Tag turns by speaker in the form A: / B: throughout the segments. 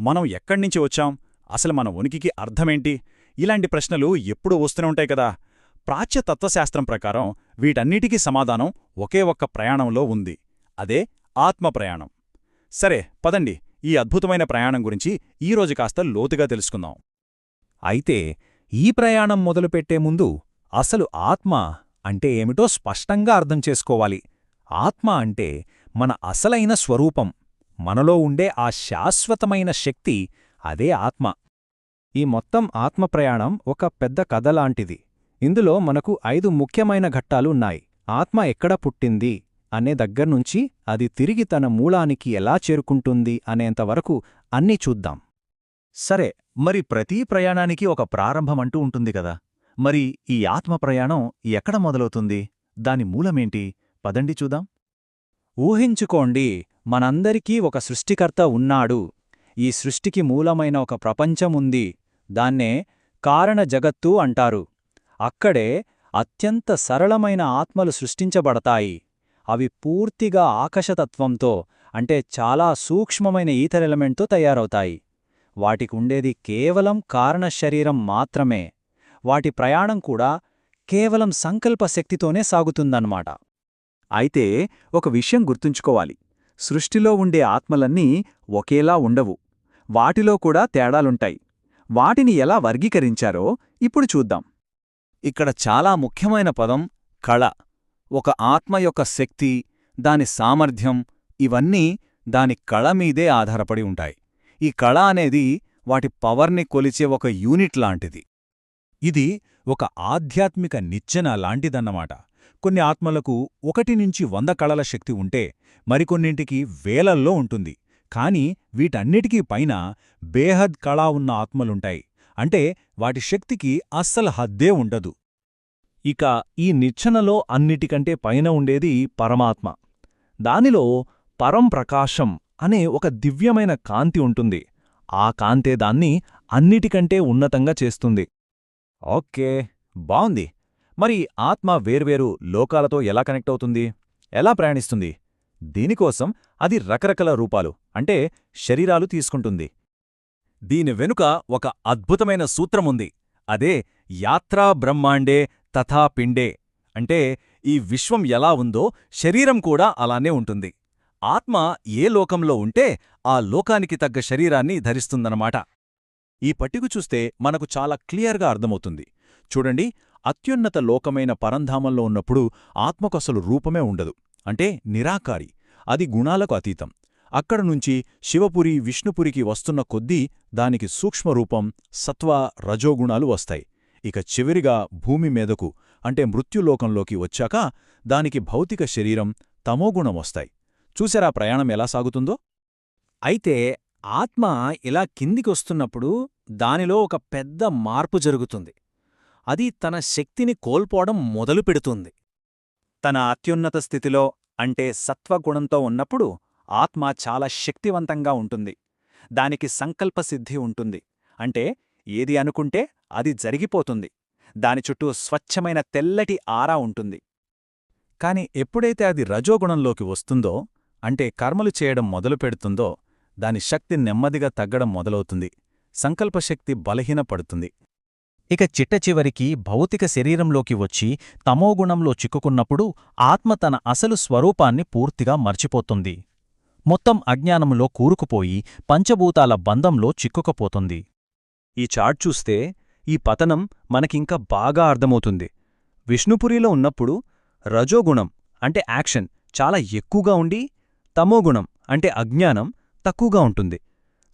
A: మనం ఎక్కడ్నించి వచ్చాం? అసలు మన ఉనికికి అర్థమేంటి? ఇలాంటి ప్రశ్నలు ఎప్పుడూ వస్తూనే ఉంటాయి కదా. ప్రాచ్య తత్వశాస్త్రం ప్రకారం వీటన్నిటికీ సమాధానం ఒకే ఒక్క ప్రయాణంలో ఉంది. అదే ఆత్మ ప్రయాణం. సరే పదండి. ఈ అద్భుతమైన ప్రయాణం గురించి ఈరోజు కాస్త లోతుగా తెలుసుకుందాం.
B: అయితే ఈ ప్రయాణం మొదలుపెట్టే ముందు అసలు ఆత్మ అంటే ఏమిటో స్పష్టంగా అర్థం చేసుకోవాలి. ఆత్మ అంటే మన అసలైన స్వరూపం. మనలో ఉండే ఆ శాశ్వతమైన శక్తి అదే ఆత్మ. ఈ మొత్తం ఆత్మ ప్రయాణం ఒక పెద్ద కథ లాంటిది ఇందులో మనకు ఐదు ముఖ్యమైన ఘట్టాలు ఉన్నాయి. ఆత్మ ఎక్కడ పుట్టింది అనే దగ్గర్నుంచి అది తిరిగి తన మూలానికి ఎలా చేరుకుంటుంది అనేంతవరకు అన్నీ చూద్దాం.
A: సరే మరి ప్రతి ప్రయాణానికి ఒక ప్రారంభమంటూ ఉంటుంది కదా. మరి ఈ ఆత్మ ప్రయాణం ఎక్కడ మొదలవుతుంది? దాని మూలమేంటి? పదండి చూద్దాం.
B: ఊహించుకోండి మనందరికీ ఒక సృష్టికర్త ఉన్నాడు. ఈ సృష్టికి మూలమైన ఒక ప్రపంచముంది దాన్నే కారణ జగత్తు అంటారు. అక్కడే అత్యంత సరళమైన ఆత్మలు సృష్టించబడతాయి. అవి పూర్తిగా ఆకశతత్వంతో అంటే చాలా సూక్ష్మమైన ఈథర్ ఎలిమెంట్తో తయారవుతాయి. వాటికుండేది కేవలం కారణ శరీరం మాత్రమే. వాటి ప్రయాణం కూడా కేవలం సంకల్ప శక్తితోనే సాగుతుందన్నమాట.
A: అయితే ఒక విషయం గుర్తుంచుకోవాలి. సృష్టిలో ఉండే ఆత్మలన్నీ ఒకేలా ఉండవు. వాటిలో కూడా తేడాలుంటాయి. వాటిని ఎలా వర్గీకరించారో ఇప్పుడు చూద్దాం. ఇక్కడ చాలా ముఖ్యమైన పదం కళ. ఒక ఆత్మ యొక్క శక్తి దాని సామర్థ్యం ఇవన్నీ దాని కళ మీదే ఆధారపడి ఉంటాయి. ఈ కళ అనేది వాటి పవర్ని కొలిచే ఒక యూనిట్ లాంటిది.
B: ఇది ఒక ఆధ్యాత్మిక నిచ్చెన లాంటిదన్నమాట. కొన్ని ఆత్మలకు ఒకటి నుంచి వంద కళల శక్తి ఉంటే మరికొన్నింటికి వేలల్లో ఉంటుంది. కాని వీటన్నిటికీ పైన బేహద్ కళా ఉన్న ఆత్మలుంటాయి. అంటే వాటి శక్తికి అస్సలు హద్దే ఉండదు. ఇక ఈ నిచ్చెనలో అన్నిటికంటే పైన ఉండేది పరమాత్మ. దానిలో పరం ప్రకాశం అనే ఒక దివ్యమైన కాంతి ఉంటుంది. ఆ కాంతే దాన్ని అన్నిటికంటే ఉన్నతంగా చేస్తుంది.
A: ఓకే బావుంది. మరి ఆత్మ వేర్వేరు లోకాలతో ఎలా కనెక్ట్ అవుతుంది? ఎలా ప్రయాణిస్తుంది? దీనికోసం అది రకరకాల రూపాలు అంటే శరీరాలు తీసుకుంటుంది. దీని వెనుక ఒక అద్భుతమైన సూత్రముంది. అదే యాత్రా బ్రహ్మాండే తథా పిండే. అంటే ఈ విశ్వం ఎలా ఉందో శరీరం కూడా అలానే ఉంటుంది. ఆత్మ ఏ లోకంలో ఉంటే ఆ లోకానికి తగ్గ శరీరాన్ని ధరిస్తుందన్నమాట. ఈ పట్టికు చూస్తే మనకు చాలా క్లియర్గా అర్థమవుతుంది. చూడండి అత్యున్నత లోకమైన పరంధామంలో ఉన్నప్పుడు ఆత్మకసలు రూపమే ఉండదు. అంటే నిరాకారి. అది గుణాలకు అతీతం. అక్కడ నుంచి శివపురి విష్ణుపురికి వస్తున్న కొద్దీ దానికి సూక్ష్మరూపం సత్వ రజోగుణాలు వస్తాయి. ఇక చివరిగా భూమి మీదకు అంటే మృత్యులోకంలోకి వచ్చాక దానికి భౌతిక శరీరం తమోగుణం వస్తాయి. చూసారా ప్రయాణం ఎలా సాగుతుందో?
B: అయితే ఆత్మ ఇలా కిందికొస్తున్నప్పుడు దానిలో ఒక పెద్ద మార్పు జరుగుతుంది. అది తన శక్తిని కోల్పోవడం మొదలుపెడుతుంది తన అత్యున్నత స్థితిలో అంటే సత్వగుణంతో ఉన్నప్పుడు ఆత్మ చాలా శక్తివంతంగా ఉంటుంది. దానికి సంకల్పసిద్ధి ఉంటుంది. అంటే ఏది అనుకుంటే అది జరిగిపోతుంది. దాని చుట్టూ స్వచ్ఛమైన తెల్లటి ఆరా ఉంటుంది. కాని ఎప్పుడైతే అది రజోగుణంలోకి వస్తుందో అంటే కర్మలు చేయడం మొదలుపెడుతుందో దాని శక్తి నెమ్మదిగా తగ్గడం మొదలవుతుంది. సంకల్పశక్తి బలహీనపడుతుంది. ఇక చిట్టచివరికి భౌతిక శరీరంలోకి వచ్చి తమోగుణంలో చిక్కుకున్నప్పుడు ఆత్మ తన అసలు స్వరూపాన్ని పూర్తిగా మర్చిపోతుంది. మొత్తం అజ్ఞానంలో కూరుకుపోయి పంచభూతాల బంధంలో చిక్కుకపోతుంది. ఈ చాట్ చూస్తే ఈ పతనం మనకింక బాగా అర్థమవుతుంది. విష్ణుపురిలో ఉన్నప్పుడు రజోగుణం అంటే యాక్షన్ చాలా ఎక్కువగా ఉండి తమోగుణం అంటే అజ్ఞానం తక్కువగా ఉంటుంది.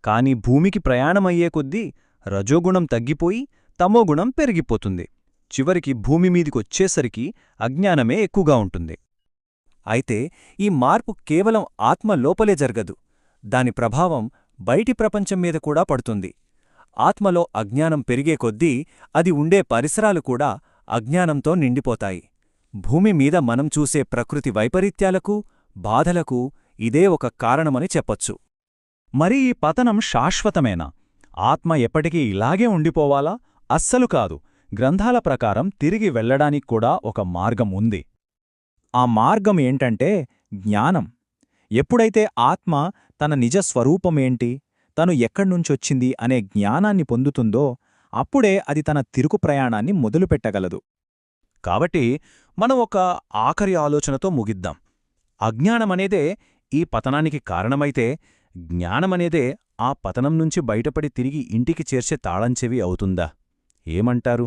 B: కాని భూమికి ప్రయాణమయ్యే కొద్దీ రజోగుణం తగ్గిపోయి తమోగుణం పెరిగిపోతుంది. చివరికి భూమి మీదికొచ్చేసరికి అజ్ఞానమే ఎక్కువగా ఉంటుంది. అయితే ఈ మార్పు కేవలం ఆత్మ లోపలే జరగదు. దాని ప్రభావం బయటి ప్రపంచం మీద కూడా పడుతుంది. ఆత్మలో అజ్ఞానం పెరిగే కొద్దీ అది ఉండే పరిసరాలు కూడా అజ్ఞానంతో నిండిపోతాయి. భూమి మీద మనం చూసే ప్రకృతి వైపరీత్యాలకు బాధలకు ఇదే ఒక కారణమని చెప్పొచ్చు. మరి ఈ పతనం శాశ్వతమేనా? ఆత్మ ఎప్పటికీ ఇలాగే ఉండిపోవాలా? అస్సలు కాదు. గ్రంథాల ప్రకారం తిరిగి వెళ్ళడానికి కూడా ఒక మార్గం ఉంది. ఆ మార్గం ఏంటంటే జ్ఞానం. ఎప్పుడైతే ఆత్మ తన నిజ స్వరూపమేంటి
C: తను ఎక్కడ్నుంచొచ్చింది అనే జ్ఞానాన్ని పొందుతుందో అప్పుడే అది తన తిరుగు ప్రయాణాన్ని మొదలుపెట్టగలదు.
A: కాబట్టి మనం ఒక ఆఖరి ఆలోచనతో ముగిద్దాం. అజ్ఞానమనేదే ఈ పతనానికి కారణమైతే జ్ఞానమనేదే ఆ పతనం నుంచి బయటపడి తిరిగి ఇంటికి చేర్చే తాళంచెవి అవుతుందా? ఏమంటారు?